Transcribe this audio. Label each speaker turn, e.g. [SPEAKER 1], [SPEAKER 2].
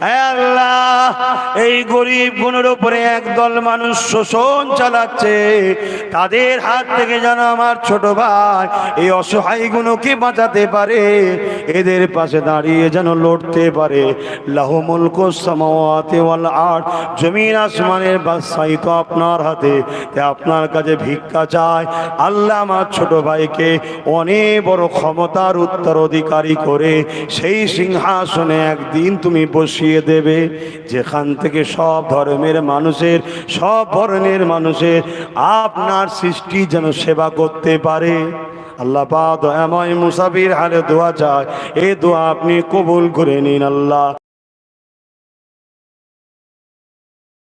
[SPEAKER 1] আল্লাহ, এই গরিব গুণের উপরে একদল মানুষ শোষণ চালাচ্ছে। তাদের হাত থেকে যেন আমার ছোট ভাই এই অসহায় গুণকে বাঁচাতে পারে? এদের পাশে দাঁড়িয়ে যেন লড়তে পারে। লাহুমুল সামাওয়াতি ওয়াল জমিন আসমানের বাদশাহী আপনার হাতে। আপনার কাছে ভিক্ষা চায় আল্লাহ আমার ছোট ভাইকে অনেক বড় ক্ষমতার উত্তরাধিকারী করে, সেই সিংহাসনে একদিন তুমি বসিয়ে দেবে। যেখান থেকে সব ধর্মের মানুষের, সব বর্ণের মানুষের আপনার সৃষ্টি যেন সেবা করতে পারে। আল্লাহ পা দয়াময় মুসাফির হালে দোয়া চায়। এ দোয়া আপনি কবুল করে নিন আল্লাহ।